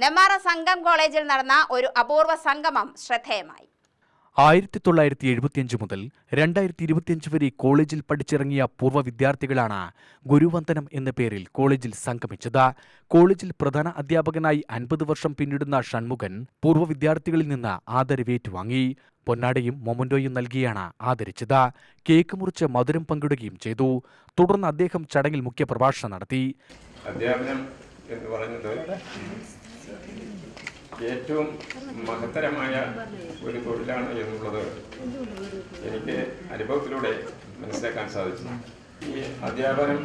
നെമ്മാറ സംഘം കോളേജിൽ നടന്ന ഒരു അപൂർവ സംഗമം ശ്രദ്ധേയമായി. ആയിരത്തി തൊള്ളായിരത്തി എഴുപത്തിയഞ്ച് മുതൽ രണ്ടായിരത്തി ഇരുപത്തിയഞ്ച് വരെ കോളേജിൽ പഠിച്ചിറങ്ങിയ പൂർവ വിദ്യാർത്ഥികളാണ് ഗുരുവന്ദനം എന്ന പേരിൽ കോളേജിൽ സംഗമിച്ചത്. കോളേജിൽ പ്രധാന അധ്യാപകനായി അൻപത് വർഷം പിന്നിടുന്ന ഷൺമുഖൻ പൂർവ വിദ്യാർത്ഥികളിൽ നിന്ന് ആദരവേറ്റുവാങ്ങി. പൊന്നാടയും മൊമൻഡോയും നൽകിയാണ് ആദരിച്ചത്. കേക്ക് മുറിച്ച് മധുരം പങ്കിടുകയും ചെയ്തു. തുടർന്ന് അദ്ദേഹം ചടങ്ങിൽ മുഖ്യപ്രഭാഷണം നടത്തി. അധ്യാപനം എന്ന് പറയുന്നത് ഏറ്റവും മഹത്തരമായ ഒരു തൊഴിലാണ് എന്നുള്ളത് എനിക്ക് അനുഭവത്തിലൂടെ മനസ്സിലാക്കാൻ സാധിച്ചു. ഈ അധ്യാപനം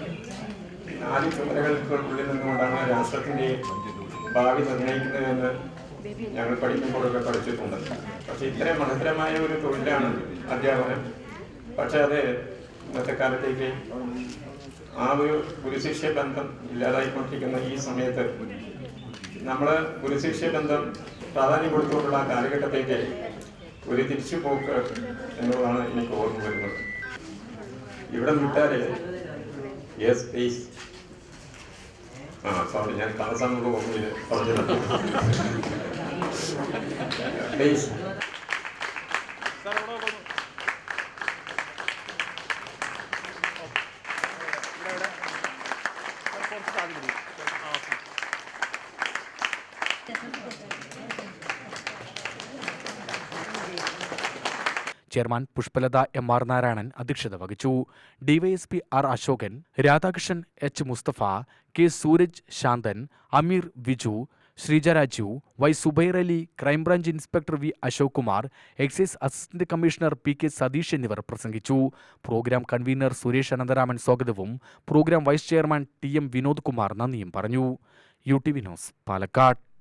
നാല് ചുമതലകൾക്കുള്ളിൽ നിന്നുകൊണ്ടാണ് രാഷ്ട്രത്തിന്റെ ഭാവി നിർണയിക്കുന്നതെന്ന് ഞങ്ങൾ പഠിക്കുമ്പോഴൊക്കെ പഠിച്ചിട്ടുണ്ട്. പക്ഷേ ഇത്രയും മഹത്തരമായ ഒരു തൊഴിലാണ് അധ്യാപനം. പക്ഷെ അത് ഇന്നത്തെ കാലത്തേക്ക് ആ ഒരു ഗുരുശിഷ്യ ബന്ധം ഇല്ലാതായിക്കൊണ്ടിരിക്കുന്ന ഈ സമയത്ത് നമ്മൾ ഗുരുശിക്ഷ ബന്ധം പ്രാധാന്യം കൊടുത്തുകൊണ്ടുള്ള കാലഘട്ടത്തേക്ക് ഒരു തിരിച്ചു പോക്ക് എന്നുള്ളതാണ് എനിക്ക് ഓർമ്മ വരുന്നത്. ഇവിടെ വിട്ടാൽ യെസ് പ്ലീസ് ആ സോറി ഞാൻ കാലസാന്നുള്ള ഓർമ്മയിൽ പറഞ്ഞത് please chairman Pushpalatha M R Narayanan അധ്യക്ഷത വഹിച്ചു. DYSP R Ashokan Radhakrishnan H Musthafa K Sooraj Santhan Ameer Viju Sreeja Raju Y Zubair Ali crime branch inspector V Ashok Kumar excise assistant commissioner P K Satheesh എന്നിവർ പ്രസംഗിച്ചു. Programme convener Suresh Anantharaman സ്വാഗതവും. Programme vice chairman T M Vinod Kumar നന്ദിയും പറഞ്ഞു. U T V news Palakkad.